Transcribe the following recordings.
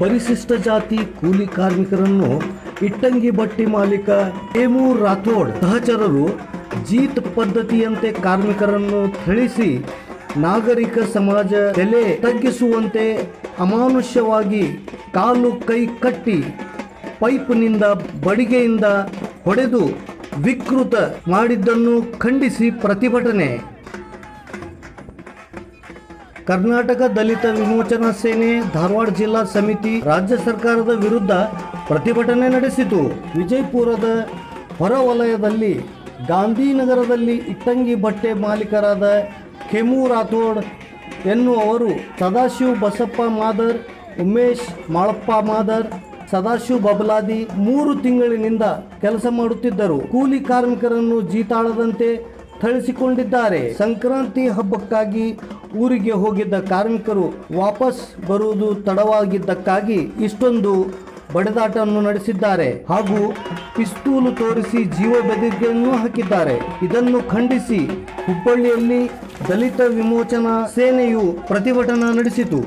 ಪರಿಶಿಷ್ಟ ಜಾತಿ ಕೂಲಿ ಕಾರ್ಮಿಕರನ್ನು ಇಟ್ಟಂಗಿ ಬಟ್ಟಿ ಮಾಲೀಕ ಹೇಮೂರ್ ರಾಥೋಡ್ ಸಹಚರರು ಜೀತ್ ಪದ್ಧತಿಯಂತೆ ಕಾರ್ಮಿಕರನ್ನು ಥಳಿಸಿ ನಾಗರಿಕ ಸಮಾಜ ಬೆಲೆ ತಗ್ಗಿಸುವಂತೆ ಅಮಾನುಷ್ಯವಾಗಿ ಕಾಲು ಕೈ ಕಟ್ಟಿ ಪೈಪ್ನಿಂದ ಬಡಿಗೆಯಿಂದ ಹೊಡೆದು ವಿಕೃತ ಮಾಡಿದ್ದನ್ನು ಖಂಡಿಸಿ ಪ್ರತಿಭಟನೆ. ಕರ್ನಾಟಕ ದಲಿತ ವಿಮೋಚನಾ ಸೇನೆ ಧಾರವಾಡ ಜಿಲ್ಲಾ ಸಮಿತಿ ರಾಜ್ಯ ಸರ್ಕಾರದ ವಿರುದ್ಧ ಪ್ರತಿಭಟನೆ ನಡೆಸಿತು. ವಿಜಯಪುರದ ಹೊರವಲಯದಲ್ಲಿ ಗಾಂಧಿನಗರದಲ್ಲಿ ಇಟ್ಟಂಗಿ ಬಟ್ಟೆ ಮಾಲೀಕರಾದ ಖೆಮು ರಾಥೋಡ್ ಎನ್ನುವರು ಸದಾಶಿವ್ ಬಸಪ್ಪ ಮಾದರ್, ಉಮೇಶ್ ಮಾಳಪ್ಪ ಮಾದರ್, ಸದಾಶಿವ್ ಬಬಲಾದಿ ಮೂರು ತಿಂಗಳಿನಿಂದ ಕೆಲಸ ಮಾಡುತ್ತಿದ್ದರು. ಕೂಲಿ ಕಾರ್ಮಿಕರನ್ನು ಜೀತಾಳದಂತೆ ಥಳಿಸಿಕೊಂಡಿದ್ದಾರೆ. ಸಂಕ್ರಾಂತಿ ಹಬ್ಬಕ್ಕಾಗಿ ಊರಿಗೆ ಹೋಗಿದ್ದ ಕಾರ್ಮಿಕರು ವಾಪಸ್ ಬರುವುದು ತಡವಾಗಿದ್ದಕ್ಕಾಗಿ ಇಷ್ಟೊಂದು ಬಡದಾಟವನ್ನು ನಡೆಸಿದ್ದಾರೆ ಹಾಗೂ ಪಿಸ್ತೂಲು ತೋರಿಸಿ ಜೀವ ಬೆದರಿಕೆಯನ್ನು ಹಾಕಿದ್ದಾರೆ. ಇದನ್ನು ಖಂಡಿಸಿ ಹುಬ್ಬಳ್ಳಿಯಲ್ಲಿ ದಲಿತ ವಿಮೋಚನಾ ಸೇನೆಯು ಪ್ರತಿಭಟನಾ ನಡೆಸಿತು.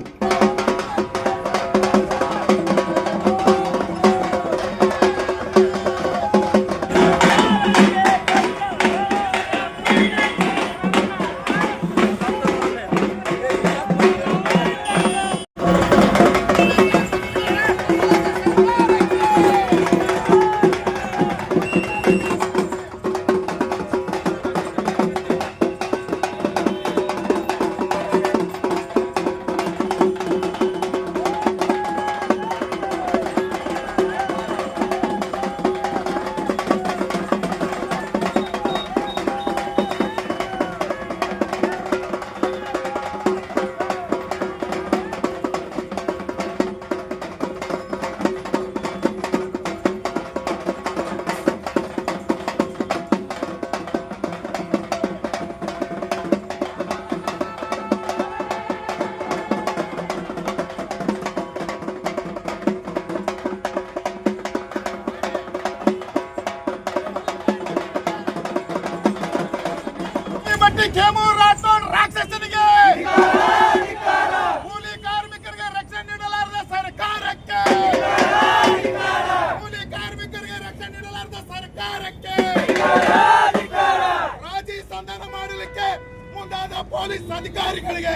ಪೊಲೀಸ್ ಅಧಿಕಾರಿಗಳಿಗೆ.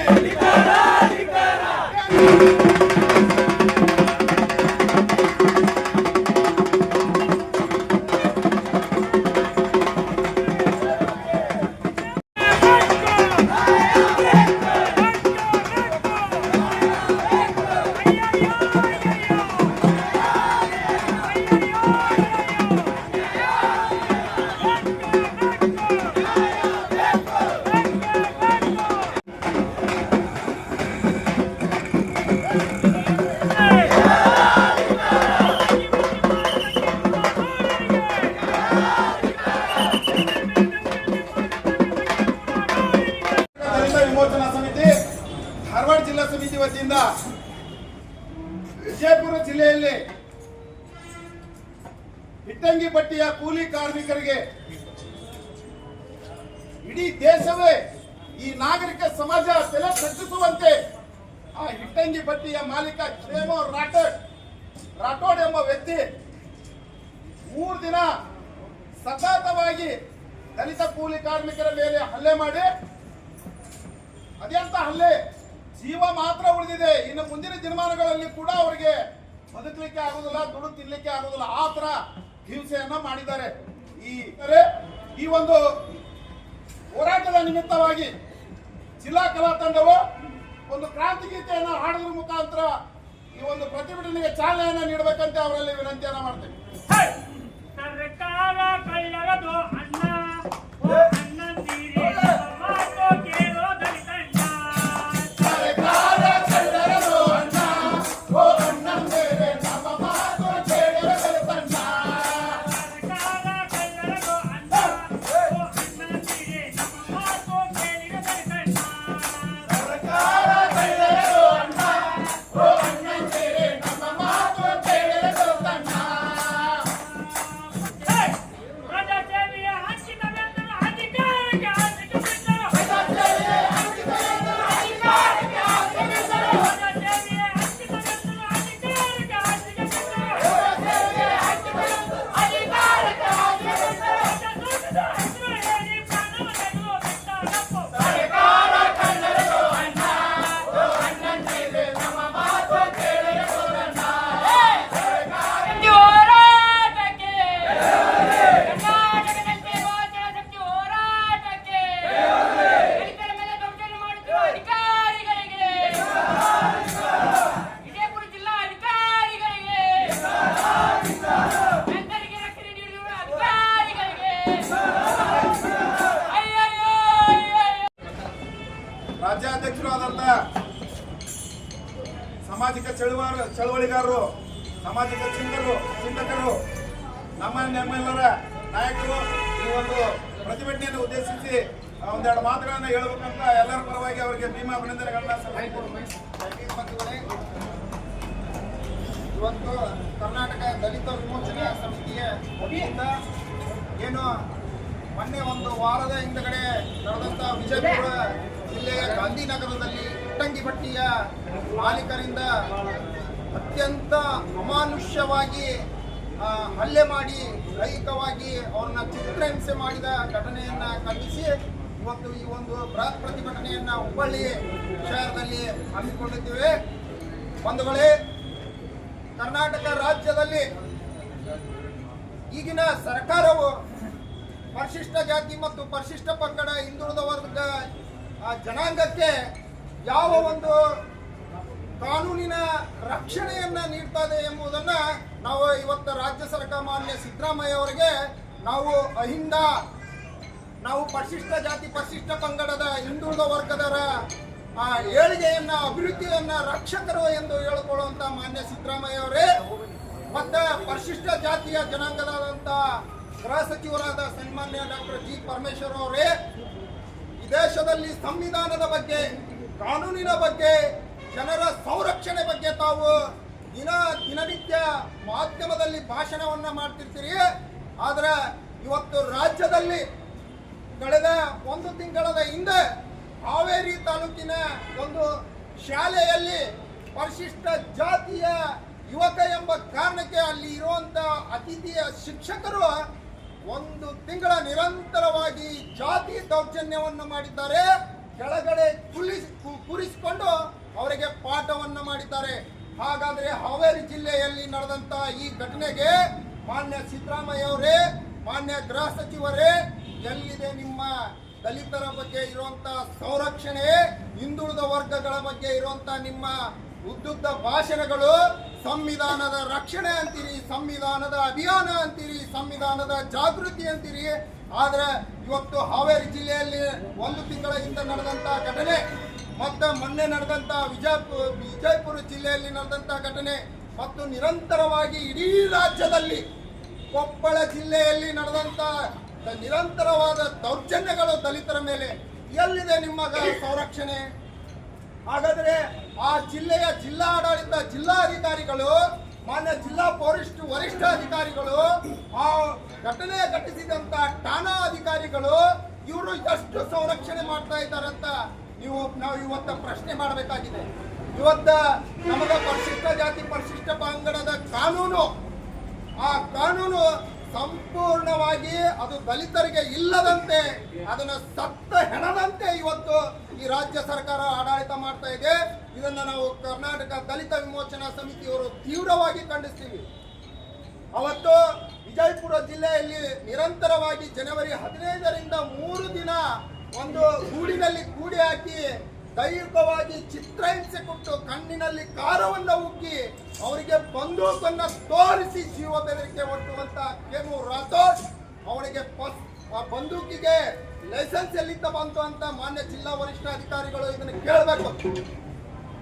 ಸತತವಾಗಿ ದಲಿತ ಕೂಲಿ ಕಾರ್ಮಿಕರ ಮೇಲೆ ಹಲ್ಲೆ ಮಾಡಿ ಅದೆಂತ ಹಲ್ಲೆ. ಜೀವ ಮಾತ್ರ ಉಳಿದಿದೆ. ಇನ್ನು ಮುಂದಿನ ದಿನಮಾನಗಳಲ್ಲಿ ಕೂಡ ಅವರಿಗೆ ಬದುಕಲಿಕ್ಕೆ ಆಗುದಿಲ್ಲ ದುಡ್ಡು ತಿನ್ಲಿಕ್ಕೆ ಆಗುದಿಲ್ಲ ಆ ತರ ಹಿಂಸೆಯನ್ನ ಮಾಡಿದ್ದಾರೆ. ಈ ಈ ಒಂದು ಹೋರಾಟದ ನಿಮಿತ್ತವಾಗಿ ಜಿಲ್ಲಾ ಕಲಾ ತಂಡವು ಒಂದು ಕ್ರಾಂತಿ ಗೀತೆಯನ್ನು ಹಾಡೋದ್ರ ಮುಖಾಂತರ ಈ ಒಂದು ಪ್ರತಿಭಟನೆಗೆ ಚಾಲನೆಯನ್ನ ನೀಡಬೇಕಂತೆ ಅವರಲ್ಲಿ ವಿನಂತಿಯನ್ನ ಮಾಡ್ತೇವೆ నారా కళ్ళతో అన్నా ಸಾಮಾಜಿಕ ಚಿಂತಕರು ಚಿಂತಕರು, ನಮ್ಮ ನಮ್ಮೆಲ್ಲರ ನಾಯಕರು, ಈ ಒಂದು ಪ್ರತಿಭಟನೆಯನ್ನು ಉದ್ದೇಶಿಸಿ ಒಂದೆರಡು ಮಾತುಗಳನ್ನು ಹೇಳಬೇಕಂತ ಎಲ್ಲರ ಪರವಾಗಿ ಅವರಿಗೆ ಭೀಮಾ ಅಭಿನಂದನೆಗಳನ್ನ ಇವತ್ತು ಕರ್ನಾಟಕ ದಲಿತ ವಿಮೋಚನಾ ಸಮಿತಿಯ ವತಿಯಿಂದ ಏನು ಮೊನ್ನೆ ಒಂದು ವಾರದ ಹಿಂದಗಡೆ ನಡೆದಂತ ವಿಜಯಪುರ ಜಿಲ್ಲೆಯ ಗಾಂಧಿನಗರದಲ್ಲಿ ಇಟ್ಟಂಗಿಪಟ್ಟಿಯ ಮಾಲೀಕರಿಂದ ಅತ್ಯಂತ ಅಮಾನುಷ್ಯವಾಗಿ ಹಲ್ಲೆ ಮಾಡಿ ದೈಹಿಕವಾಗಿ ಅವ್ರನ್ನ ಚಿತ್ರಹಿಂಸೆ ಮಾಡಿದ ಘಟನೆಯನ್ನ ಖಂಡಿಸಿ, ಇವತ್ತು ಈ ಒಂದು ಬೃಹತ್ ಪ್ರತಿಭಟನೆಯನ್ನ ಹುಬ್ಬಳ್ಳಿ ಶಹರದಲ್ಲಿ ಹಮ್ಮಿಕೊಂಡಿದ್ದೇವೆ. ಬಂಧುಗಳೇ, ಕರ್ನಾಟಕ ರಾಜ್ಯದಲ್ಲಿ ಈಗಿನ ಸರ್ಕಾರವು ಪರಿಶಿಷ್ಟ ಜಾತಿ ಮತ್ತು ಪರಿಶಿಷ್ಟ ಪಂಗಡ ಹಿಂದುಳಿದ ವರ್ಗ ಜನಾಂಗಕ್ಕೆ ಯಾವ ಒಂದು ಕಾನೂನಿನ ರಕ್ಷಣೆಯನ್ನ ನೀಡ್ತಾ ಇದೆ ಎಂಬುದನ್ನ ನಾವು ಇವತ್ತು ರಾಜ್ಯ ಸರ್ಕಾರ ಮಾನ್ಯ ಸಿದ್ದರಾಮಯ್ಯ ಅವರಿಗೆ ನಾವು ಅಹಿಂದ ನಾವು ಪರಿಶಿಷ್ಟ ಜಾತಿ ಪರಿಶಿಷ್ಟ ಪಂಗಡದ ಹಿಂದುಳಿದ ವರ್ಗದರ ಆ, ಏಳಿಗೆಯನ್ನ ಅಭಿವೃದ್ಧಿಯನ್ನ ರಕ್ಷಕರು ಎಂದು ಹೇಳಿಕೊಳ್ಳುವಂತ ಮಾನ್ಯ ಸಿದ್ದರಾಮಯ್ಯ ಅವರೇ ಮತ್ತೆ ಪರಿಶಿಷ್ಟ ಜಾತಿಯ ಜನಾಂಗದಾದಂತ ಗೃಹ ಸಚಿವರಾದ ಸನ್ಮಾನ್ಯ ಡಾಕ್ಟರ್ ಜಿ ಪರಮೇಶ್ವರ್ ಅವರೇ ಈ ದೇಶದಲ್ಲಿ ಸಂವಿಧಾನದ ಬಗ್ಗೆ ಕಾನೂನಿನ ಬಗ್ಗೆ ಜನರ ಸಂರಕ್ಷಣೆ ಬಗ್ಗೆ ತಾವು ದಿನ ದಿನನಿತ್ಯ ಮಾಧ್ಯಮದಲ್ಲಿ ಭಾಷಣವನ್ನ ಮಾಡ್ತಿರ್ತೀರಿ. ಆದ್ರೆ ಇವತ್ತು ರಾಜ್ಯದಲ್ಲಿ ಕಳೆದ ಒಂದು ತಿಂಗಳದ ಹಿಂದೆ ಹಾವೇರಿ ತಾಲೂಕಿನ ಒಂದು ಶಾಲೆಯಲ್ಲಿ ಪರಿಶಿಷ್ಟ ಜಾತಿಯ ಯುವಕ ಎಂಬ ಕಾರಣಕ್ಕೆ ಅಲ್ಲಿ ಇರುವಂತ ಅತಿಥಿಯ ಶಿಕ್ಷಕರು ಒಂದು ತಿಂಗಳ ನಿರಂತರವಾಗಿ ಜಾತಿ ದೌರ್ಜನ್ಯವನ್ನು ಮಾಡಿದ್ದಾರೆ. ಕೆಳಗಡೆ ಕುಲಿಸ್ ಕು- ಕೂರಿಸಿಕೊಂಡು ಅವರಿಗೆ ಪಾಠವನ್ನ ಮಾಡಿದ್ದಾರೆ. ಹಾಗಾದ್ರೆ ಹಾವೇರಿ ಜಿಲ್ಲೆಯಲ್ಲಿ ನಡೆದಂತ ಈ ಘಟನೆಗೆ ಮಾನ್ಯ ಸಿದ್ದರಾಮಯ್ಯ ಅವರೇ, ಮಾನ್ಯ ಗೃಹ ಸಚಿವರೇ, ಎಲ್ಲಿದೆ ನಿಮ್ಮ ದಲಿತರ ಬಗ್ಗೆ ಇರುವಂತ ಸಂರಕ್ಷಣೆ, ಹಿಂದುಳಿದ ವರ್ಗಗಳ ಬಗ್ಗೆ ಇರುವಂತ ನಿಮ್ಮ ಉದ್ದುದ್ದ ಭಾಷಣಗಳು, ಸಂವಿಧಾನದ ರಕ್ಷಣೆ ಅಂತೀರಿ, ಸಂವಿಧಾನದ ಅಭಿಯಾನ ಅಂತೀರಿ, ಸಂವಿಧಾನದ ಜಾಗೃತಿ ಅಂತೀರಿ. ಆದ್ರೆ ಇವತ್ತು ಹಾವೇರಿ ಜಿಲ್ಲೆಯಲ್ಲಿ ಒಂದು ತಿಂಗಳ ಹಿಂದೆ ನಡೆದಂತ ಘಟನೆ ಮತ್ತೆ ಮೊನ್ನೆ ನಡೆದಂತ ವಿಜಯಪುರ ವಿಜಯಪುರ ಜಿಲ್ಲೆಯಲ್ಲಿ ನಡೆದಂತ ಘಟನೆ ಮತ್ತು ನಿರಂತರವಾಗಿ ಇಡೀ ರಾಜ್ಯದಲ್ಲಿ ಕೊಪ್ಪಳ ಜಿಲ್ಲೆಯಲ್ಲಿ ನಡೆದಂತ ನಿರಂತರವಾದ ದೌರ್ಜನ್ಯಗಳು ದಲಿತರ ಮೇಲೆ ಎಲ್ಲಿದೆ ನಿಮ್ಮ ಸಂರಕ್ಷಣೆ? ಹಾಗಾದರೆ ಆ ಜಿಲ್ಲೆಯ ಜಿಲ್ಲಾಡಳಿತ, ಜಿಲ್ಲಾಧಿಕಾರಿಗಳು, ಮಾನ್ಯ ಜಿಲ್ಲಾ ಪೊಲೀಸ್ ವರಿಷ್ಠಾಧಿಕಾರಿಗಳು, ಆ ಘಟನೆ ಘಟಿಸಿದಂತ ಠಾಣಾ ಅಧಿಕಾರಿಗಳು, ಇವರು ಎಷ್ಟು ಸಂರಕ್ಷಣೆ ಮಾಡ್ತಾ ಇದ್ದಾರೆ ಅಂತ ನೀವು ನಾವು ಇವತ್ತ ಪ್ರಶ್ನೆ ಮಾಡಬೇಕಾಗಿದೆ. ಇವತ್ತ ನಮಗ ಪರಿಶಿಷ್ಟ ಜಾತಿ, ಪರಿಶಿಷ್ಟ ಪಂಗಡದ ಕಾನೂನು, ಆ ಕಾನೂನು ಸಂಪೂರ್ಣವಾಗಿ ಅದು ದಲಿತರಿಗೆ ಇಲ್ಲದಂತೆ, ಅದನ್ನು ಸತ್ತ ಹೆಣದಂತೆ ಇವತ್ತು ಈ ರಾಜ್ಯ ಸರ್ಕಾರ ಆಡಳಿತ ಮಾಡ್ತಾ ಇದೆ. ಇದನ್ನು ನಾವು ಕರ್ನಾಟಕ ದಲಿತ ವಿಮೋಚನಾ ಸಮಿತಿಯವರು ತೀವ್ರವಾಗಿ ಖಂಡಿಸ್ತೀವಿ. ಅವತ್ತು ವಿಜಯಪುರ ಜಿಲ್ಲೆಯಲ್ಲಿ ನಿರಂತರವಾಗಿ ಜನವರಿ ಹದಿನೈದರಿಂದ ಮೂರು ದಿನ ಒಂದು ಗೂಡಿನಲ್ಲಿ ಗೂಡಿ ಹಾಕಿ ದೈಹಿಕವಾಗಿ ಚಿತ್ರಹಿಂಸೆ ಕೊಟ್ಟು ಕಣ್ಣಿನಲ್ಲಿ ಕಾರವನ್ನು ಉಕ್ಕಿ ಅವರಿಗೆ ಬಂದೂಕನ್ನ ತೋರಿಸಿ ಜೀವ ಬೆದರಿಕೆ ಒಡ್ಡುವಂತ ಕೆಮು ರಾಥೋಡ್ ಆ ಬಂದೂಕಿಗೆ ಲೈಸೆನ್ಸ್ ಎಲ್ಲಿಂದ ಬಂತು ಅಂತ ಮಾನ್ಯ ಜಿಲ್ಲಾ ವರಿಷ್ಠ ಅಧಿಕಾರಿಗಳು ಇದನ್ನು ಕೇಳಬೇಕು.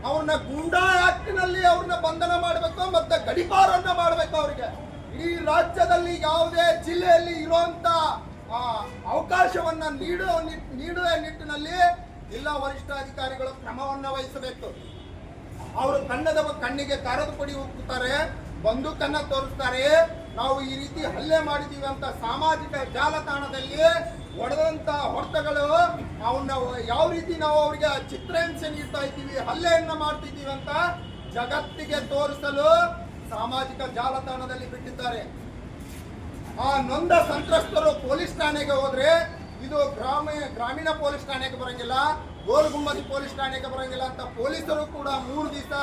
ಅವ್ರನ್ನ ಗುಂಡಾ ಆಕ್ಟ್ನಲ್ಲಿ ಅವ್ರನ್ನ ಬಂಧನ ಮಾಡಬೇಕು ಮತ್ತೆ ಗಡಿಪಾರನ್ನ ಮಾಡಬೇಕು ಅವರಿಗೆ. ಈ ರಾಜ್ಯದಲ್ಲಿ ಯಾವುದೇ ಜಿಲ್ಲೆಯಲ್ಲಿ ಇರುವಂತ ಅವಕಾಶವನ್ನ ನೀಡುವ ನೀಡುವ ನಿಟ್ಟಿನಲ್ಲಿ ಜಿಲ್ಲಾ ವರಿಷ್ಠಾಧಿಕಾರಿಗಳು ಕ್ರಮವನ್ನು ವಹಿಸಬೇಕು. ಅವರು ಕಣ್ಣದ ಕಣ್ಣಿಗೆ ಕಾರದ ಪುಡಿ ಹೋಗುತ್ತಾರೆ ಬಂದೂಕನ್ನ ತೋರಿಸ್ತಾರೆ. ನಾವು ಈ ರೀತಿ ಹಲ್ಲೆ ಮಾಡಿದೀವಿ ಅಂತ ಸಾಮಾಜಿಕ ಜಾಲತಾಣದಲ್ಲಿ ಹೊಡೆದಂತ ಹೊಡೆತಗಳು ಅವನ್ನ ಯಾವ ರೀತಿ ನಾವು ಅವರಿಗೆ ಚಿತ್ರಹಿಂಸೆ ನೀಡ್ತಾ ಇದ್ದೀವಿ, ಹಲ್ಲೆಯನ್ನ ಮಾಡ್ತಿದ್ದೀವಿ ಅಂತ ಜಗತ್ತಿಗೆ ತೋರಿಸಲು ಸಾಮಾಜಿಕ ಜಾಲತಾಣದಲ್ಲಿ ಬಿಟ್ಟಿದ್ದಾರೆ. ಆ ನೊಂದ ಸಂತ್ರಸ್ತರು ಪೊಲೀಸ್ ಠಾಣೆಗೆ ಹೋದ್ರೆ ಇದು ಗ್ರಾಮ, ಗ್ರಾಮೀಣ ಪೊಲೀಸ್ ಠಾಣೆಗೆ ಬರಂಗಿಲ್ಲ ಗೋಲಗುಮ್ಮದಿ ಪೊಲೀಸ್ ಠಾಣೆಗೆ ಬರಂಗಿಲ್ಲ ಅಂತ ಪೊಲೀಸರು ಕೂಡ ಮೂರು ದಿವಸ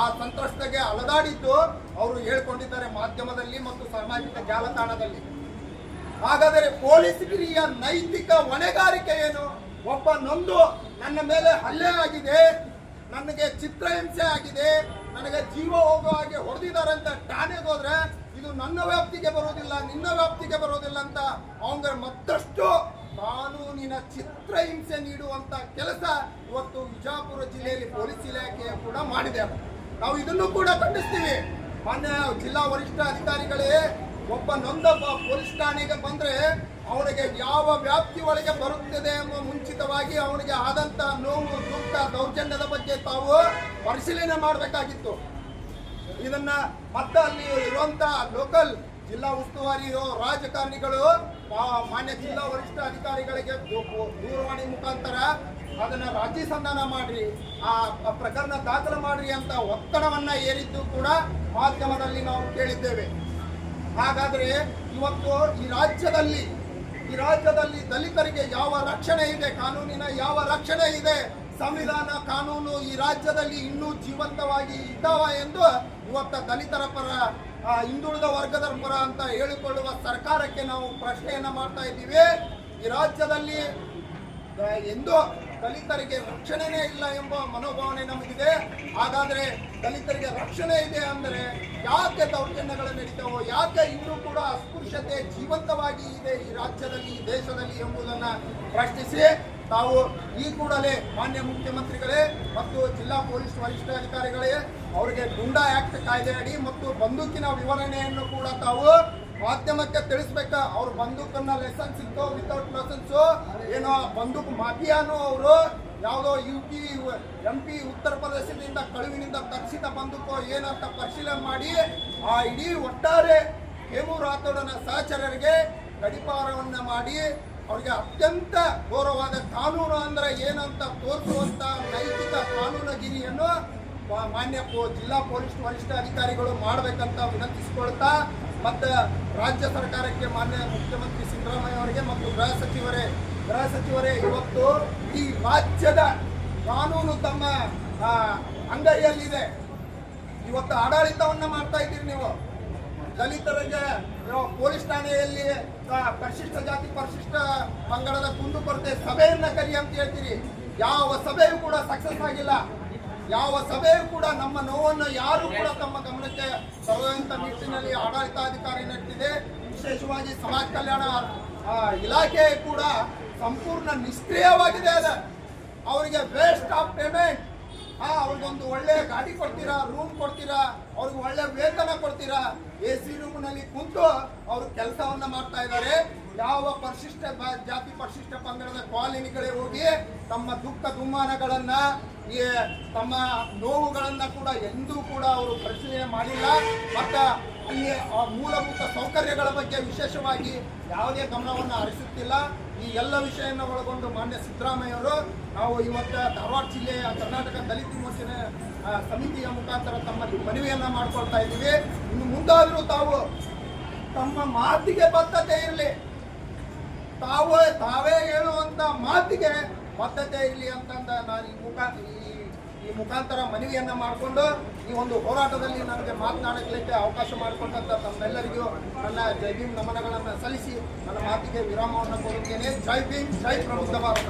ಆ ಸಂತ್ರಸ್ತಗೆ ಅಲದಾಡಿದ್ದು ಅವರು ಹೇಳ್ಕೊಂಡಿದ್ದಾರೆ ಮಾಧ್ಯಮದಲ್ಲಿ ಮತ್ತು ಸಾಮಾಜಿಕ ಜಾಲತಾಣದಲ್ಲಿ. ಹಾಗಾದರೆ ಪೊಲೀಸ್ ಕಿರಿಯ ನೈತಿಕ ಹೊಣೆಗಾರಿಕೆ ಏನು? ಒಬ್ಬ ನೊಂದು ನನ್ನ ಮೇಲೆ ಹಲ್ಲೆ ಆಗಿದೆ, ನನಗೆ ಚಿತ್ರಹಿಂಸೆ ಆಗಿದೆ, ನನಗೆ ಜೀವ ಹೋಗೋ ಹಾಗೆ ಹೊಡೆದಿದ್ದಾರೆ ಅಂತ ಠಾಣೆಗೆ ಹೋದ್ರೆ ಇದು ನನ್ನ ವ್ಯಾಪ್ತಿಗೆ ಬರೋದಿಲ್ಲ, ನಿನ್ನ ವ್ಯಾಪ್ತಿಗೆ ಬರೋದಿಲ್ಲ ಅಂತ ಅವಂಗ ಮತ್ತಷ್ಟು ಕಾನೂನಿನ ಚಿತ್ರಹಿಂಸೆ ನೀಡುವಂತ ಕೆಲಸ ಇವತ್ತು ವಿಜಾಪುರ ಜಿಲ್ಲೆಯಲ್ಲಿ ಪೊಲೀಸ್ ಇಲಾಖೆ ಕೂಡ ಮಾಡಿದೆ. ನಾವು ಇದನ್ನು ಕೂಡ ಖಂಡಿಸ್ತೀವಿ. ಮಾನ್ಯ ಜಿಲ್ಲಾ ವರಿಷ್ಠ ಅಧಿಕಾರಿಗಳೇ, ಒಬ್ಬ ನೊಂದ ಪೊಲೀಸ್ ಠಾಣೆಗೆ ಬಂದ್ರೆ ಅವನಿಗೆ ಯಾವ ವ್ಯಾಪ್ತಿ ಒಳಗೆ ಬರುತ್ತದೆ ಎಂಬ ಮುಂಚಿತವಾಗಿ ಅವನಿಗೆ ಆದಂತ ನೋವು, ದುಃಖ, ದೌರ್ಜನ್ಯದ ಬಗ್ಗೆ ತಾವು ಪರಿಶೀಲನೆ ಮಾಡಬೇಕಾಗಿತ್ತು. ಇದನ್ನ ಮತ್ತೆ ಅಲ್ಲಿ ಇರುವಂತ ಲೋಕಲ್ ಜಿಲ್ಲಾ ಉಸ್ತುವಾರಿ ರಾಜಕಾರಣಿಗಳು ಮಾನ್ಯ ಜಿಲ್ಲಾ ವರಿಷ್ಠ ಅಧಿಕಾರಿಗಳಿಗೆ ದೂರವಾಣಿ ಮುಖಾಂತರ ಅದನ್ನ ರಾಜಿ ಸಂಧಾನ ಮಾಡ್ರಿ, ಆ ಪ್ರಕರಣ ದಾಖಲು ಮಾಡ್ರಿ ಅಂತ ಒತ್ತಡವನ್ನ ಏರಿದ್ದು ಕೂಡ ಮಾಧ್ಯಮದಲ್ಲಿ ನಾವು ಕೇಳಿದ್ದೇವೆ. ಹಾಗಾದ್ರೆ ಇವತ್ತು ಈ ರಾಜ್ಯದಲ್ಲಿ ಈ ರಾಜ್ಯದಲ್ಲಿ ದಲಿತರಿಗೆ ಯಾವ ರಕ್ಷಣೆ ಇದೆ, ಕಾನೂನಿನ ಯಾವ ರಕ್ಷಣೆ ಇದೆ ಸಂವಿಧಾನ ಕಾನೂನು ಈ ರಾಜ್ಯದಲ್ಲಿ ಇನ್ನೂ ಜೀವಂತವಾಗಿ ಇದ್ದಾವ ಎಂದು ಇವತ್ತ ದಲಿತರ ಪರ ಹಿಂದುಳಿದ ವರ್ಗದ ಪರ ಅಂತ ಹೇಳಿಕೊಳ್ಳುವ ಸರ್ಕಾರಕ್ಕೆ ನಾವು ಪ್ರಶ್ನೆಯನ್ನ ಮಾಡ್ತಾ ಇದ್ದೀವಿ. ಈ ರಾಜ್ಯದಲ್ಲಿ ಎಂದೂ ದಲಿತರಿಗೆ ರಕ್ಷಣೆನೇ ಇಲ್ಲ ಎಂಬ ಮನೋಭಾವನೆ ನಮಗಿದೆ. ಹಾಗಾದ್ರೆ ದಲಿತರಿಗೆ ರಕ್ಷಣೆ ಇದೆ ಅಂದರೆ ಯಾಕೆ ದೌರ್ಜನ್ಯಗಳು ನಡೀತಾವೋ, ಯಾಕೆ ಇನ್ನೂ ಕೂಡ ಅಸ್ಪೃಶ್ಯತೆ ಜೀವಂತವಾಗಿ ಇದೆ ಈ ರಾಜ್ಯದಲ್ಲಿ, ಈ ದೇಶದಲ್ಲಿ ಎಂಬುದನ್ನ ಪ್ರಶ್ನಿಸಿ. ತಾವು ಈ ಕೂಡಲೇ ಮಾನ್ಯ ಮುಖ್ಯಮಂತ್ರಿಗಳೇ ಮತ್ತು ಜಿಲ್ಲಾ ಪೊಲೀಸ್ ವರಿಷ್ಠಾಧಿಕಾರಿಗಳೇ ಅವರಿಗೆ ಗುಂಡಾ ಆಕ್ಟ್ ಕಾಯ್ದೆ ಅಡಿ ಮತ್ತು ಬಂದೂಕಿನ ವಿವರಣೆಯನ್ನು ಕೂಡ ತಾವು ಮಾಧ್ಯಮಕ್ಕೆ ತಿಳಿಸ್ಬೇಕ? ಅವ್ರ ಬಂದೂಕನ್ನ ಲೈಸೆನ್ಸ್ ಇತ್ತು ವಿತೌಟ್ ಲೈಸೆನ್ಸ್ ಏನೋ ಬಂದೂಕು ಮಾಫಿಯಾನು ಅವರು? ಯಾವುದೋ ಯು ಪಿ ಎಂ ಪಿ ಉತ್ತರ ಪ್ರದೇಶದಿಂದ ಕಳುವಿನಿಂದ ತರಿಸಿದ ಬಂದೂಕು ಏನಂತ ಪರಿಶೀಲನೆ ಮಾಡಿ ಆ ಇಡೀ ಒಟ್ಟಾರೆ ಹೇಮೂರ್ ರಾಥೋಡನ ಸಹಚರರಿಗೆ ಗಡಿಪಾರವನ್ನ ಮಾಡಿ ಅವರಿಗೆ ಅತ್ಯಂತ ಗೌರವವಾದ ಕಾನೂನು ಅಂದ್ರೆ ಏನಂತ ತೋರಿಸುವಂತ ನೈತಿಕ ಕಾನೂನಗಿರಿಯನ್ನು ಮಾನ್ಯ ಜಿಲ್ಲಾ ಪೊಲೀಸ್ ವರಿಷ್ಠ ಅಧಿಕಾರಿಗಳು ಮಾಡಬೇಕಂತ ವಿನಂತಿಸಿಕೊಳ್ತಾ ಮತ್ತು ರಾಜ್ಯ ಸರ್ಕಾರಕ್ಕೆ ಮಾನ್ಯ ಮುಖ್ಯಮಂತ್ರಿ ಸಿದ್ದರಾಮಯ್ಯ ಅವರಿಗೆ ಮತ್ತು ಗೃಹ ಸಚಿವರೇ ಗೃಹ ಸಚಿವರೇ, ಇವತ್ತು ಈ ರಾಜ್ಯದ ಕಾನೂನು ತಮ್ಮ ಅಂಗೈಯಲ್ಲಿದೆ ಇವತ್ತು ಆಡಳಿತವನ್ನು ಮಾಡ್ತಾ ಇದ್ದೀರಿ ನೀವು. ದಲಿತರಿಗೆ ಪೊಲೀಸ್ ಠಾಣೆಯಲ್ಲಿ ಪರಿಶಿಷ್ಟ ಜಾತಿ ಪರಿಶಿಷ್ಟ ಪಂಗಡದ ಕುಂದುಕೊರತೆ ಸಭೆಯನ್ನ ಕರಿ ಅಂತ ಹೇಳ್ತೀರಿ. ಯಾವ ಸಭೆಯೂ ಕೂಡ ಸಕ್ಸಸ್ ಆಗಿಲ್ಲ. ಯಾವ ಸಭೆಯೂ ಕೂಡ ನಮ್ಮ ನೋವನ್ನು ಯಾರು ಕೂಡ ತಮ್ಮ ಗಮನಕ್ಕೆ ತರುವಂತ ನಿಟ್ಟಿನಲ್ಲಿ ಆಡಳಿತಾಧಿಕಾರಿ ನಡೆದಿದೆ ವಿಶೇಷವಾಗಿ ಸಮಾಜ ಕಲ್ಯಾಣ ಇಲಾಖೆ ಕೂಡ ಸಂಪೂರ್ಣ ನಿಷ್ಕ್ರಿಯವಾಗಿದೆ ಅದ. ಅವರಿಗೆ ವೇಸ್ಟ್ ಆಫ್ ಪೇಮೆಂಟ್ ಅವ್ರಿಗೊಂದು ಒಳ್ಳೆಯ ಗಾಡಿ ಕೊಡ್ತೀರಾ ರೂಮ್ ಕೊಡ್ತೀರಾ ಅವ್ರಿಗೆ ಒಳ್ಳೆ ವೇತನ ಕೊಡ್ತೀರಾ? ಎ ಸಿ ರೂಮ್ನಲ್ಲಿ ಕುಂತು ಅವರು ಕೆಲಸವನ್ನ ಮಾಡ್ತಾ ಇದ್ದಾರೆ ಯಾವ ಪರಿಶಿಷ್ಟ ಜಾತಿ ಪರಿಶಿಷ್ಟ ಪಂಗಡದ ಕಾಲೋನಿಗಳೇ ಹೋಗಿ ತಮ್ಮ ದುಃಖ ದುಮ್ಮಾನಗಳನ್ನ ತಮ್ಮ ನೋವುಗಳನ್ನ ಕೂಡ ಎಂದೂ ಕೂಡ ಅವರು ಪ್ರಶ್ನೆ ಮಾಡಿಲ್ಲ. ಮತ್ತ ಆ ಮೂಲಭೂತ ಸೌಕರ್ಯಗಳ ಬಗ್ಗೆ ವಿಶೇಷವಾಗಿ ಯಾವುದೇ ಗಮನವನ್ನು ಹರಿಸುತ್ತಿಲ್ಲ. ಈ ಎಲ್ಲ ವಿಷಯವನ್ನು ಒಳಗೊಂಡು ಮಾನ್ಯ ಸಿದ್ದರಾಮಯ್ಯ ಅವರು ನಾವು ಇವತ್ತು ಧಾರವಾಡ ಜಿಲ್ಲೆಯ ಕರ್ನಾಟಕ ದಲಿತ ವಿಮೋಚನೆ ಸಮಿತಿಯ ಮುಖಾಂತರ ತಮ್ಮ ಮನವಿಯನ್ನು ಮಾಡ್ಕೊಳ್ತಾ ಇದ್ದೀವಿ. ಇನ್ನು ಮುಂದಾದರೂ ತಾವು ತಮ್ಮ ಮಾತಿಗೆ ಬದ್ಧತೆ ಇರಲಿ. ತಾವು, ತಾವೇ ಹೇಳುವಂಥ ಮಾತಿಗೆ ಬದ್ಧತೆ ಇರಲಿ ಅಂತಂದ ನಾನು ಈ ಮುಖ ಈ ಈ ಮುಖಾಂತರ ಮನವಿಯನ್ನು ಮಾಡಿಕೊಂಡು ಈ ಒಂದು ಹೋರಾಟದಲ್ಲಿ ನನಗೆ ಮಾತನಾಡಲಿಕ್ಕೆ ಅವಕಾಶ ಮಾಡಿಕೊಟ್ಟಂತ ತಮ್ಮೆಲ್ಲರಿಗೂ ನನ್ನ ಜೈ ಭೀಮ್ ನಮನಗಳನ್ನು ಸಲ್ಲಿಸಿ ನನ್ನ ಮಾತಿಗೆ ವಿರಾಮವನ್ನು ಕೊಡುತ್ತೇನೆ. ಜೈ ಭೀಮ್, ಜೈ ಪ್ರಬುದ್ಧ ಭಾರತ.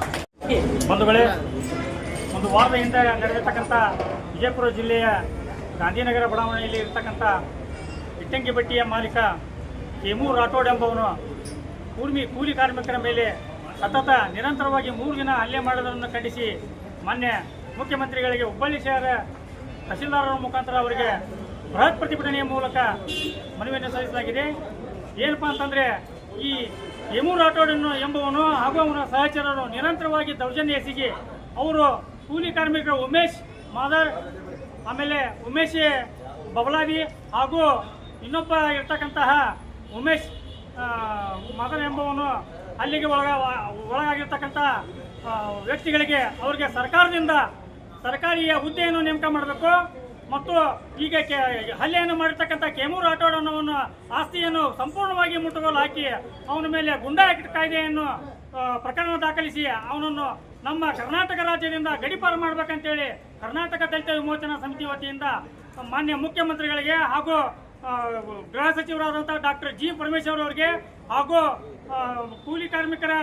ಒಂದು ವಾರದ ಹಿಂದೆ ನಡೆದಿರ್ತಕ್ಕಂಥ ವಿಜಯಪುರ ಜಿಲ್ಲೆಯ ಗಾಂಧಿನಗರ ಬಡಾವಣೆಯಲ್ಲಿ ಇರ್ತಕ್ಕಂಥ ಇಟ್ಟಂಗಿ ಬಟ್ಟಿಯ ಮಾಲೀಕ ಹೇಮು ರಾಠೋಡ್ ಎಂಬವನು ಕೂರ್ಮಿ ಕೂಲಿ ಕಾರ್ಮಿಕರ ಮೇಲೆ ಸತತ ನಿರಂತರವಾಗಿ ಮೂರು ದಿನ ಹಲ್ಲೆ ಮಾಡೋದನ್ನು ಖಂಡಿಸಿ ಮಾನ್ಯ ಮುಖ್ಯಮಂತ್ರಿಗಳಿಗೆ ಹುಬ್ಬಳ್ಳಿ ಶಹರ ತಹಸೀಲ್ದಾರರ ಮುಖಾಂತರ ಅವರಿಗೆ ಬೃಹತ್ ಪ್ರತಿಭಟನೆಯ ಮೂಲಕ ಮನವಿಯನ್ನು ಸಲ್ಲಿಸಲಾಗಿದೆ. ಏನಪ್ಪ ಅಂತಂದ್ರೆ ಈ ಯಮೂರ್ ರಾಠೋಡನ್ನು ಎಂಬುವನು ಹಾಗೂ ಅವನ ಸಹಚರರು ನಿರಂತರವಾಗಿ ದೌರ್ಜನ್ಯ ಎಸಗಿ ಅವರು ಕೂಲಿ ಕಾರ್ಮಿಕರು ಉಮೇಶ್ ಮಾದರ್, ಆಮೇಲೆ ಉಮೇಶ್ ಬಬಲಾವಿ ಹಾಗೂ ಇನ್ನೊಬ್ಬ ಇರ್ತಕ್ಕಂತಹ ಉಮೇಶ್ ಮಾದರ್ ಎಂಬುವನು ಅಲ್ಲಿಗೆ ಒಳಗ ಒಳಗಾಗಿರ್ತಕ್ಕಂಥ ವ್ಯಕ್ತಿಗಳಿಗೆ ಅವರಿಗೆ ಸರ್ಕಾರದಿಂದ ಸರ್ಕಾರಿಯ ಹುದ್ದೆಯನ್ನು ನೇಮಕ ಮಾಡಬೇಕು ಮತ್ತು ಈಗ ಹಲ್ಲೆಯನ್ನು ಮಾಡಿರ್ತಕ್ಕಂಥ ಕೆಮೂರು ಆಟೋಡನವನ್ನು ಆಸ್ತಿಯನ್ನು ಸಂಪೂರ್ಣವಾಗಿ ಮುಟ್ಟುಗೋಲು ಹಾಕಿ ಅವನ ಮೇಲೆ ಗುಂಡಾ ಕಾಯ್ದೆಯನ್ನು ಪ್ರಕರಣ ದಾಖಲಿಸಿ ಅವನನ್ನು ನಮ್ಮ ಕರ್ನಾಟಕ ರಾಜ್ಯದಿಂದ ಗಡಿಪಾರು ಮಾಡಬೇಕಂತೇಳಿ ಕರ್ನಾಟಕ ದಲಿತ ವಿಮೋಚನಾ ಸಮಿತಿ ವತಿಯಿಂದ ಮಾನ್ಯ ಮುಖ್ಯಮಂತ್ರಿಗಳಿಗೆ ಹಾಗೂ ಗೃಹ ಸಚಿವರಾದಂಥ ಡಾಕ್ಟರ್ ಜಿ ಪರಮೇಶ್ವರ್ ಅವರಿಗೆ ಹಾಗೂ ಕೂಲಿ ಕಾರ್ಮಿಕರ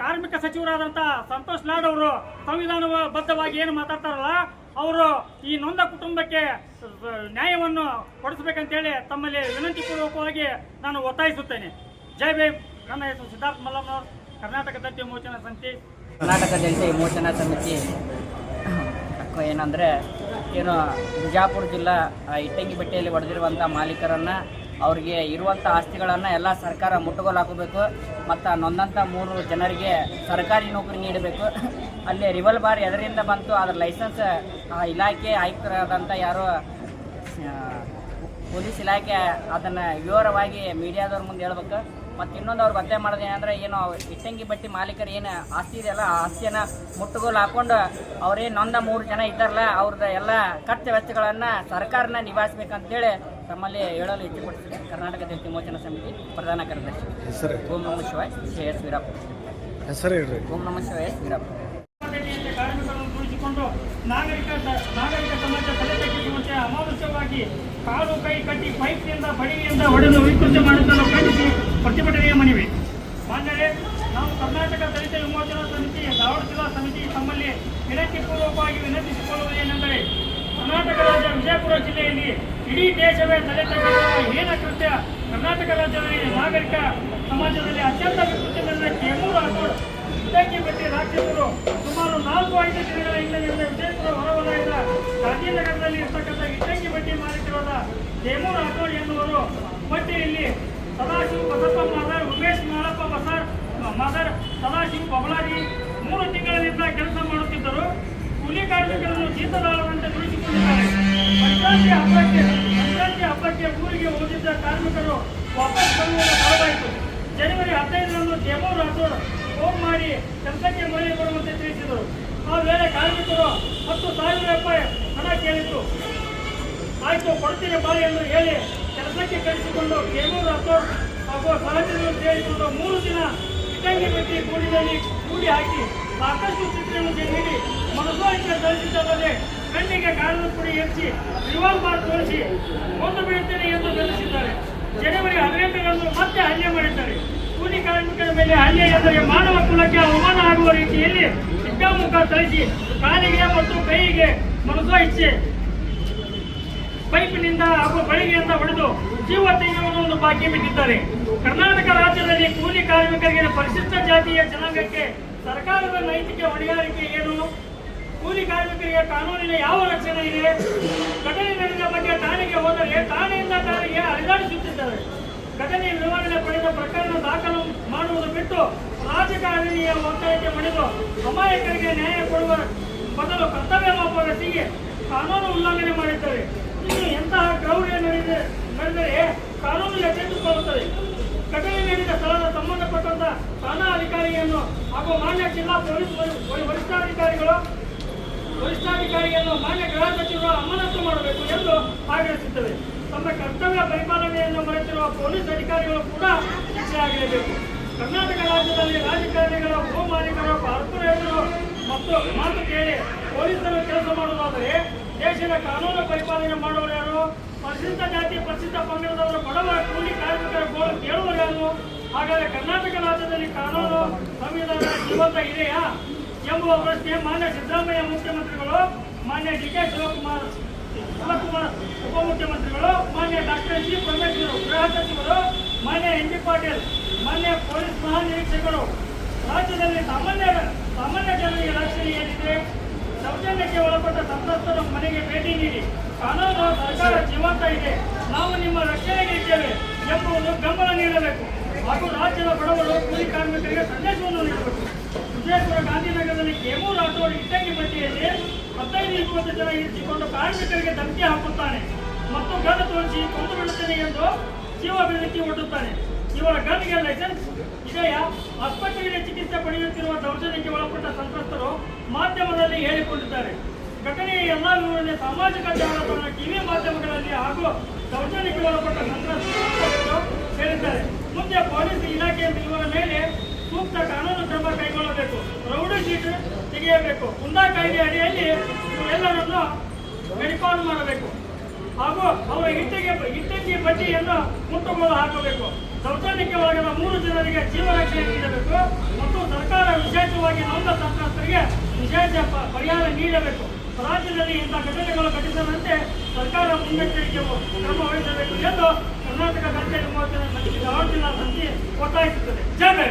ಕಾರ್ಮಿಕ ಸಚಿವರಾದಂಥ ಸಂತೋಷ್ ಲಾಡ್ ಅವರು ಸಂವಿಧಾನ ಬದ್ಧವಾಗಿ ಏನು ಮಾತಾಡ್ತಾರಲ್ಲ, ಅವರು ಈ ನೊಂದ ಕುಟುಂಬಕ್ಕೆ ನ್ಯಾಯವನ್ನು ಕೊಡಿಸ್ಬೇಕಂತೇಳಿ ತಮ್ಮಲ್ಲಿ ವಿನಂತಿ ಪೂರ್ವಕವಾಗಿ ನಾನು ಒತ್ತಾಯಿಸುತ್ತೇನೆ. ಜೈ ಭೀಮ್. ನನ್ನ ಹೆಸರು ಸಿದ್ಧಾರ್ಥ ಮಲ್ಲಮ್ಮನವರು. ಕರ್ನಾಟಕ ದಲಿತ ವಿಮೋಚನಾ ಸಮಿತಿ ಕರ್ನಾಟಕ ದಲಿತ ವಿಮೋಚನಾ ಸಮಿತಿ. ಏನಂದರೆ, ಏನು ಬಿಜಾಪುರ ಜಿಲ್ಲಾ ಇಟ್ಟಂಗಿ ಬೆಟ್ಟೆಯಲ್ಲಿ ಹೊಡೆದಿರುವಂಥ ಮಾಲೀಕರನ್ನು ಅವರಿಗೆ ಇರುವಂಥ ಆಸ್ತಿಗಳನ್ನು ಎಲ್ಲ ಸರ್ಕಾರ ಮುಟ್ಟುಗೋಲು ಹಾಕಬೇಕು ಮತ್ತು ನೊಂದಂಥ ಮೂರು ಜನರಿಗೆ ಸರ್ಕಾರಿ ನೌಕರಿ ನೀಡಬೇಕು. ಅಲ್ಲಿ ರಿವಲ್ ಬಾರ್ ಎದರಿಂದ ಬಂತು, ಅದರ ಲೈಸೆನ್ಸ್ ಆ, ಇಲಾಖೆ ಆಯುಕ್ತರಾದಂಥ ಯಾರೋ ಪೊಲೀಸ್ ಇಲಾಖೆ ಅದನ್ನು ವಿವರವಾಗಿ ಮೀಡಿಯಾದವ್ರ ಮುಂದೆ ಹೇಳ್ಬೇಕು. ಮತ್ತು ಇನ್ನೊಂದು ಅವ್ರು ಒತ್ತಾಯ ಮಾಡೋದು ಏನಂದ್ರೆ, ಏನು ಇಟ್ಟಂಗಿ ಬಟ್ಟಿ ಮಾಲೀಕರು ಏನು ಆಸ್ತಿ ಇದೆಯಲ್ಲ ಆ ಆಸ್ತಿಯನ್ನು ಮುಟ್ಟುಗೋಲು ಹಾಕೊಂಡು ಅವ್ರೇನು ನೊಂದ ಮೂರು ಜನ ಇದ್ದಾರಲ್ಲ ಅವ್ರದ್ದು ಎಲ್ಲ ಖರ್ಚು ವೆಚ್ಚಗಳನ್ನು ಸರ್ಕಾರನ ನಿಭಾಯಿಸ್ಬೇಕಂತೇಳಿ ತಮ್ಮಲ್ಲಿ ಹೇಳಲು ಇಚ್ಛೆಪಡಿಸಿದೆ ಕರ್ನಾಟಕ ದಲಿತ ವಿಮೋಚನಾ ಸಮಿತಿ ಪ್ರಧಾನ ಕಾರ್ಯದರ್ಶಿ. ಹೆಸರು? ಓಂ ನಮ ಶಿವಾಯ ಕೆ ಎಸ್ ವೀರಪ್ಪ ಹೆಸರು ಹೇಳ್ರಿ. ಓಂ ನಮ ಶಿವಾಯ ಎಸ್ ವೀರಪ್ಪ ನಾಗರಿಕ ನಾಗರಿಕ ಸಮಾಜ ತಲೆ ತಗ್ಗಿಸುವಂತೆ ಅಮಾನುಷ್ಯವಾಗಿ ಕಾಲು ಕೈ ಕಟ್ಟಿ ಪೈಪ್ನಿಂದ ಬಡಿಯಿಂದ ಹೊಡೆದು ವಿಕೃತಿ ಮಾಡುವುದನ್ನು ಖಂಡಿಸಿ ಪ್ರತಿಭಟನೆಯ ಮನವಿ. ಮಾನ್ಯರೇ ನಾವು ಕರ್ನಾಟಕ ದಲಿತ ವಿಮೋಚನಾ ಸಮಿತಿ ಧಾರವಾಡ ಜಿಲ್ಲಾ ಸಮಿತಿ ತಮ್ಮಲ್ಲಿ ವಿನಂತಿಪೂರ್ವಕವಾಗಿ ವಿನಂತಿಸಿಕೊಳ್ಳುವುದು ಏನೆಂದರೆ ಕರ್ನಾಟಕ ರಾಜ್ಯ ವಿಜಯಪುರ ಜಿಲ್ಲೆಯಲ್ಲಿ ಇಡೀ ದೇಶವೇ ತಲೆ ತಗ್ಗಿಸುವ ಹೀನ ಕೃತ್ಯ ಕರ್ನಾಟಕ ರಾಜ್ಯದಲ್ಲಿ ನಾಗರಿಕ ಸಮಾಜದಲ್ಲಿ ಅತ್ಯಂತ ವಿಕೃತಿಗಳನ್ನು ಕೆಮೂರು ರಾಠೋಡ್ ಇದ್ದಕ್ಕೆ ಬೆಟ್ಟಿ ರಾಕ್ಷಸರು ಸುಮಾರು ನಾಲ್ಕು ಐದು ದಿನಗಳ ಹಿಂದೆ ವಿಜಯಪುರ ಹೊರವಲಯದ ಗಾಂಧಿನಗರದಲ್ಲಿ ಇರ್ತಕ್ಕಂಥ ಇಟ್ಟಂಗಿ ಬಟ್ಟಿ ಮಾಲೀಕರಾದ ದೇಮೂರ್ ರಾಠೋಡ್ ಎನ್ನುವರು. ಬಟ್ಟೆಯಲ್ಲಿ ಸದಾಶಿವ ಬಸಪ್ಪ ಮಾದರ್ ಉಮೇಶ್ ಮಾಳಪ್ಪ ಬಸಾರ್ ಮಾದರ್ ಸದಾಶಿವ ಬಬಲಾರಿ ಮೂರು ತಿಂಗಳಿನಿಂದ ಕೆಲಸ ಮಾಡುತ್ತಿದ್ದರು. ಕೂಲಿ ಕಾರ್ಮಿಕರನ್ನು ಜೀತದಾಳದಂತೆ ದುಡಿಸಿಕೊಂಡಿದ್ದಾರೆ ಸಂಕ್ರಾಂತಿ ಹಬ್ಬಕ್ಕೆ ಸಂಕ್ರಾಂತಿ ಹಬ್ಬಕ್ಕೆ ಊರಿಗೆ ಹೋಗಿದ್ದ ಕಾರ್ಮಿಕರು ವಾಪಸ್ ಬರುವುದು ತಡವಾಯಿತು ಜನವರಿ ಹದಿನೈದರಂದು ಜಮೂರ್ ರಾಥೋಡ್ ಫೋನ್ ಮಾಡಿ ಕೆಲಸಕ್ಕೆ ಮಳೆ ಕೊಡುವಂತೆ ತಿಳಿಸಿದರು. ಆ ವೇಳೆ ಕಾರ್ಮಿಕರು ಹತ್ತು ಸಾವಿರ ರೂಪಾಯಿ ಹಣ ಕೇಳಿತ್ತು. ಆಯಿತು, ಕೊಡ್ತೀನಿ ಬಾರಿ ಎಂದು ಹೇಳಿ ಕೆಲಸಕ್ಕೆ ಕರೆಸಿಕೊಂಡು ಜಮೂರ್ ರಾಥೋಡ್ ಹಾಗೂ ಸಹಚರರು ಸೇರಿಕೊಂಡು ಮೂರು ದಿನ ಇಟ್ಟಂಗಿ ಬಿಟ್ಟು ಕೂಡಿನಲ್ಲಿ ಕೂಡಿ ಹಾಕಿ ಸಾಕಷ್ಟು ಚಿತ್ರವನ್ನು ನೀಡಿ ಮನಸ್ಸೋಹಿತ ಧರಿಸಿದ್ದಲ್ಲದೆ ಕಣ್ಣಿಗೆ ಕಾರದ ಪುಡಿ ಹೆಚ್ಚಿ ರಿವಾಲ್ವರ್ ತೋರಿಸಿ ಒಂದು ಬೀಳುತ್ತೇನೆ ಎಂದು ಧರಿಸಿದ್ದಾರೆ. ಜನವರಿ ಹದಿನೆಂಟರಂದು ಮತ್ತೆ ಹಲ್ಲೆ ಮಾಡಿದ್ದಾರೆ. ಕೂಲಿ ಕಾರ್ಮಿಕರ ಮೇಲೆ ಹಲ್ಲೆ ಎಂದರೆ ಮಾನವ ಕುಲಕ್ಕೆ ಅವಮಾನ ಆಗುವ ರೀತಿಯಲ್ಲಿ ಸಿಕ್ಕಾಮುಖ ತಳಿಸಿ ಕಾಲಿಗೆ ಮತ್ತು ಕೈಗೆ ಮನಸ್ಸೋ ಇಚ್ಛೆ ಪೈಪಿನಿಂದ ಹಾಗೂ ಬಳಿಗೆಯಿಂದ ಹೊಡೆದು ಜೀವ ತೆಗೆಯುವುದನ್ನು ಬಾಕಿ ಬಿಟ್ಟಿದ್ದಾರೆ. ಕರ್ನಾಟಕ ರಾಜ್ಯದಲ್ಲಿ ಕೂಲಿ ಕಾರ್ಮಿಕರಿಗೆ ಪರಿಶಿಷ್ಟ ಜಾತಿಯ ಜನಾಂಗಕ್ಕೆ ಸರ್ಕಾರದ ನೈತಿಕ ಹೊಣೆಗಾರಿಕೆ ಏನು? ಕೂಲಿ ಕಾರ್ಮಿಕರಿಗೆ ಕಾನೂನಿನ ಯಾವ ರಕ್ಷಣೆ ಇದೆ? ಘಟನೆ ನಡೆದ ಬಗ್ಗೆ ಠಾಣೆಗೆ ಹೋದರೆ ಠಾಣೆಯಿಂದ ಠಾಣೆಗೆ ಅಲೆದಾಡಿಸುತ್ತಿದ್ದಾರೆ ಘಟನೆ ವಿವರಣೆ ಪಡೆದ ಪ್ರಕರಣ ದಾಖಲು ಮಾಡುವುದು ಬಿಟ್ಟು ರಾಜಕಾರಣಿಯ ಒತ್ತಾಯಕ್ಕೆ ಮಣಿದು ಅಮಾಯಕರಿಗೆ ನ್ಯಾಯ ಕೊಡುವ ಬದಲು ಕರ್ತವ್ಯ ಲೋಪವೆಸಗಿ ಕಾನೂನು ಉಲ್ಲಂಘನೆ ಮಾಡಿದ್ದಾರೆ. ಇನ್ನು ಎಂತಹ ಕ್ರೌರ್ಯ ನಡೆದ ನಡೆದರೆ ಕಾನೂನು ಎಚ್ಚೆತ್ತುಕೊಳ್ಳುತ್ತದೆ ಘಟನೆ ನಡೆದ ಸ್ಥಳದ ಸಂಬಂಧಪಟ್ಟಂತ ಠಾಣಾ ಅಧಿಕಾರಿಯನ್ನು ಹಾಗೂ ಮಾನ್ಯ ಜಿಲ್ಲಾ ಪೊಲೀಸ್ ವರಿಷ್ಠಾಧಿಕಾರಿಗಳು, ವರಿಷ್ಠಾಧಿಕಾರಿಯನ್ನು ಮಾನ್ಯ ಗೃಹ ಸಚಿವರು ಅಮಾನತು ಮಾಡಬೇಕು ಎಂದು ಆಗ್ರಹಿಸುತ್ತವೆ. ತಮ್ಮ ಕರ್ತವ್ಯ ಪರಿಪಾಲನೆಯನ್ನು ಮರೆತಿರುವ ಪೊಲೀಸ್ ಅಧಿಕಾರಿಗಳು ಕೂಡ ಆಗಿರಬೇಕು ಕರ್ನಾಟಕ ರಾಜ್ಯದಲ್ಲಿ ರಾಜಕಾರಣಿಗಳ ಭೂ ಮಾಲೀಕರು ಮತ್ತು ಮಾತು ಕೇಳಿ ಪೊಲೀಸರು ಕೆಲಸ ಮಾಡುವುದಾದರೆ ದೇಶದ ಕಾನೂನು ಪರಿಪಾಲನೆ ಮಾಡುವವರು ಯಾರು? ಪರಿಶಿಷ್ಟ ಜಾತಿ, ಪರಿಶಿಷ್ಟ ಪಂಗಡದವರ ಬಡವರ ಕೂಲಿ ಕಾರ್ಮಿಕರ ಗೋಳು ಕೇಳುವರು ಯಾರು ಹಾಗಾದರೆ ಕರ್ನಾಟಕ ರಾಜ್ಯದಲ್ಲಿ ಕಾನೂನು ಸಂವಿಧಾನ ಜೀವಂತ ಇದೆಯಾ ಎಂಬುವ ಪ್ರಶ್ನೆ ಮಾನ್ಯ ಸಿದ್ದರಾಮಯ್ಯ ಮುಖ್ಯಮಂತ್ರಿಗಳು, ಮಾನ್ಯ ಡಿ ಕೆ ಶಿವಕುಮಾರ್ ಶಿವಕುಮಾರ್ ಉಪಮುಖ್ಯಮಂತ್ರಿಗಳು, ಮಾನ್ಯ ಡಾಕ್ಟರ್ ಜಿ ಪರಮೇಶ್ವರ್, ಗೃಹ ಸಚಿವರು, ಮಾನ್ಯ ಎನ್ ಡಿ ಪಾಟೀಲ್, ಮಾನ್ಯ ಪೊಲೀಸ್ ಮಹಾನಿರೀಕ್ಷಕರು. ರಾಜ್ಯದಲ್ಲಿ ಸಾಮಾನ್ಯ ಸಾಮಾನ್ಯ ಜನರಿಗೆ ರಕ್ಷಣೆ ಏನಿದೆ? ದೌರ್ಜನ್ಯಕ್ಕೆ ಒಳಪಟ್ಟ ಸಂತ್ರಸ್ತರು ಮನೆಗೆ ಭೇಟಿ ನೀಡಿ, ಕಾನೂನು ಸರ್ಕಾರ ಜೀವಂತ ಇದೆ, ನಾವು ನಿಮ್ಮ ರಕ್ಷಣೆಗೆ ಇದ್ದೇವೆ ಎಂಬುದು ಬೆಂಬಲ ನೀಡಬೇಕು. ಹಾಗೂ ರಾಜ್ಯದ ಬಡವರು, ಕೂಲಿ ಕಾರ್ಮಿಕರಿಗೆ ಸಂದೇಶವನ್ನು ನೀಡಬೇಕು. ವಿಜಯಪುರ ಗಾಂಧಿನಗರದಲ್ಲಿ ಕೇಮೂರ್ ರಾಠೋಡ್ ಇಟ್ಟಂಗಿ ಬಟ್ಟಿಯಲ್ಲಿ ಹದಿನೈದು, ಇಪ್ಪತ್ತು ಜನ ಇರಿಸಿಕೊಂಡು ಕಾರ್ಮಿಕರಿಗೆ ಧಮಕಿ ಹಾಕುತ್ತಾನೆ. ಮತ್ತು ಗದ ತೋರಿಸಿ ಕೊಂದು ಬಿಡುತ್ತೇನೆ ಎಂದು ಜೀವ ಬೆದರಿಕೆ ಒಡ್ಡುತ್ತಾನೆ. ಇವರ ಗನ್ಗೆ ಲೈಸೆನ್ಸ್ ಇದೆಯಾ? ಆಸ್ಪತ್ರೆಯಲ್ಲಿ ಚಿಕಿತ್ಸೆ ಪಡೆಯುತ್ತಿರುವ ದೌರ್ಜನ್ಯಕ್ಕೆ ಒಳಪಟ್ಟ ಸಂತ್ರಸ್ತರು ಮಾಧ್ಯಮದಲ್ಲಿ ಹೇಳಿಕೊಂಡಿದ್ದಾರೆ. ಘಟನೆಯ ಎಲ್ಲ ವಿವರಣೆ ಸಾಮಾಜಿಕ ಜಾಲತಾಣ ಟಿವಿ ಮಾಧ್ಯಮಗಳಲ್ಲಿ ಹಾಗೂ ದೌರ್ಜನ್ಯಕ್ಕೆ ಒಳಪಟ್ಟ ಸಂತ್ರಸ್ತರು ಹೇಳಿದ್ದಾರೆ. ಮುಂದೆ ಪೊಲೀಸ್ ಇಲಾಖೆಯಿಂದ ಇವರ ಮೇಲೆ ಸೂಕ್ತ ಕಾನೂನು ಕ್ರಮ ಕೈಗೊಳ್ಳಬೇಕು. ರೌಡಿ ಶೀಟ್ ತೆಗೆಯಬೇಕು. ಹುಂಡಾ ಕಾಯ್ದೆ ಅಡಿಯಲ್ಲಿ ಇವರೆಲ್ಲರನ್ನು ಮೆಡಿಕಾಲ್ ಮಾಡಬೇಕು. ಹಾಗೂ ಅವರ ಇಟ್ಟಿಗೆ ಇಟ್ಟಂಗಿ ಬಡ್ಡಿಯನ್ನು ಮುಟ್ಟುಗೋಲು ಹಾಕಬೇಕು. ದೌರ್ಜನ್ಯಕ್ಕೆ ಒಳಗಿನ ಮೂರು ಜನರಿಗೆ ಜೀವ ರಕ್ಷಣೆ ನೀಡಬೇಕು ಮತ್ತು ಸರ್ಕಾರ ವಿಶೇಷವಾಗಿ ನೊಂದ ಸಂತ್ರಸ್ತರಿಗೆ ವಿಶೇಷ ಪರಿಹಾರ ನೀಡಬೇಕು. ರಾಜ್ಯದಲ್ಲಿ ಇಂಥ ಘಟನೆಗಳು ಘಟಿಸದಂತೆ ಸರ್ಕಾರ ಮುನ್ನೆಚ್ಚರಿಕೆ ಕ್ರಮ ವಹಿಸಬೇಕು ಎಂದು ಕರ್ನಾಟಕ ಕಚೇರಿ ಧಾರವಾಡ ಜಿಲ್ಲಾ ಸಮಿತಿ ಒತ್ತಾಯಿಸುತ್ತದೆ. ಜಯ.